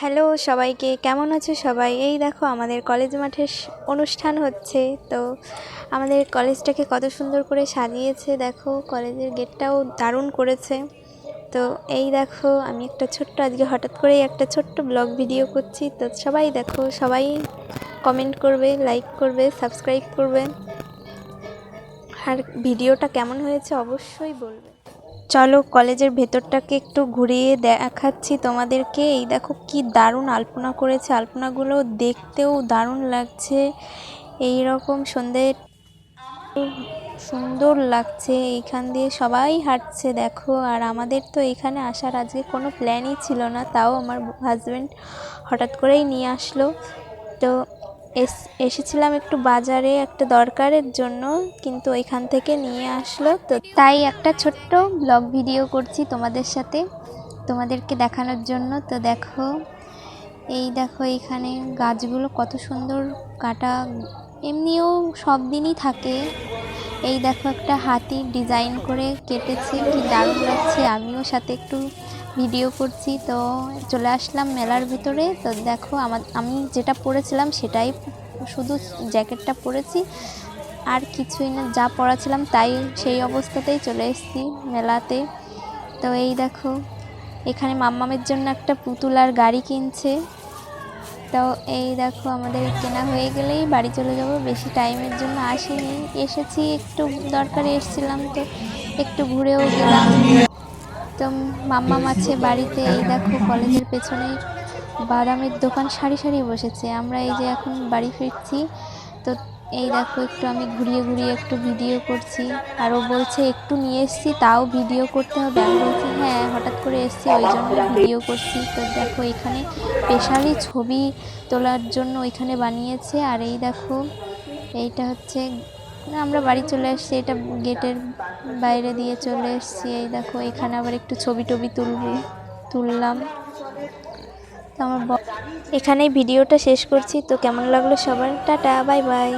Hello সবাইকে, কেমন আছো সবাই? এই দেখো আমাদের কলেজ মাঠে অনুষ্ঠান হচ্ছে। তো আমাদের কলেজটাকে কত সুন্দর করে সাজিয়েছে, দেখো। কলেজের গেটটাও দারুণ করেছে। তো এই দেখো, আমি একটা ছোট্ট, আজকে হঠাৎ করেই একটা ছোট্ট ব্লগ ভিডিও করছি। তো সবাই দেখো, সবাই কমেন্ট করবে লাইক করবে সাবস্ক্রাইব করবে। আর ভিডিওটা কেমন হয়েছে অবশ্যই বলবে। চলো কলেজের ভেতরটাকে একটু ঘুরিয়ে দেখাচ্ছি তোমাদেরকে। এই দেখো কি দারুণ আলপনা করেছে। আলপনাগুলো দেখতেও দারুণ লাগছে। এই রকম সন্ধে সুন্দর লাগছে। এইখান দিয়ে সবাই হাঁটছে, দেখো। আর আমাদের তো এখানে আসার আজকে কোনো প্ল্যানই ছিল না, তাও আমার হাজব্যান্ড হঠাৎ করেই নিয়ে আসলো। তো এসেছিলাম একটু বাজারে একটা দরকারের জন্য, কিন্তু ওইখান থেকে নিয়ে আসলো। তো তাই একটা ছোট্ট ব্লগ ভিডিও করছি তোমাদের সাথে, তোমাদেরকে দেখানোর জন্য। তো দেখো, এই দেখো এখানে গাছগুলো কত সুন্দর কাটা, এমনিও সব দিনই থাকে। এই দেখো একটা হাতি ডিজাইন করে কেটেছে, কি দারুণ লাগছে। আমিও সাথে একটু ভিডিও করছি, তো চলে আসলাম মেলার ভিতরে। তো দেখো, আমার, আমি যেটা পরেছিলাম সেটাই শুধু জ্যাকেটটা পরেছি। আর কিছুই না, যা পড়াছিলাম তাই সেই অবস্থাতেই চলে এসেছি মেলাতে। তো এই দেখো, এখানে মাম্মামের জন্য একটা পুতুল আর গাড়ি কিনছে। তো এই দেখো, আমাদের কেনা হয়ে গেলেই বাড়ি চলে যাব। বেশি টাইমের জন্য আসিনি। এসেছি, একটু দরকারে এসেছিলাম তো, একটু ঘুরেও গেলাম। তো মাম্মাম আছে বাড়িতে, এই দেখো কলেজের পেছনে বাদামের দোকান, সারি সারি বসেছে। আমরা এই যে এখন বাড়ি ফিরছি, তো এই দেখো একটু আমি ঘুরিয়ে ঘুরিয়ে একটু ভিডিও করছি। আর ও বলছে, একটু নিয়ে এসেছি, তাও ভিডিও করতে হবে। আমি বলছি হ্যাঁ হঠাৎ করে এসেছি, ওই জন্য ভিডিও করছি। তো দেখো এখানে স্পেশালি ছবি তোলার জন্য ওইখানে বানিয়েছে। আর এই দেখো, এইটা হচ্ছে আমরা বাড়ি চলে এসেছি এটা গেটের বাইরে দিয়ে চলে এসেছি। এই দেখো, এখানে আবার একটু ছবি টবি তুলব, তুললাম। তো আমার এখানেই ভিডিওটা শেষ করছি, তো কেমন লাগল সবার? Tata, bye bye.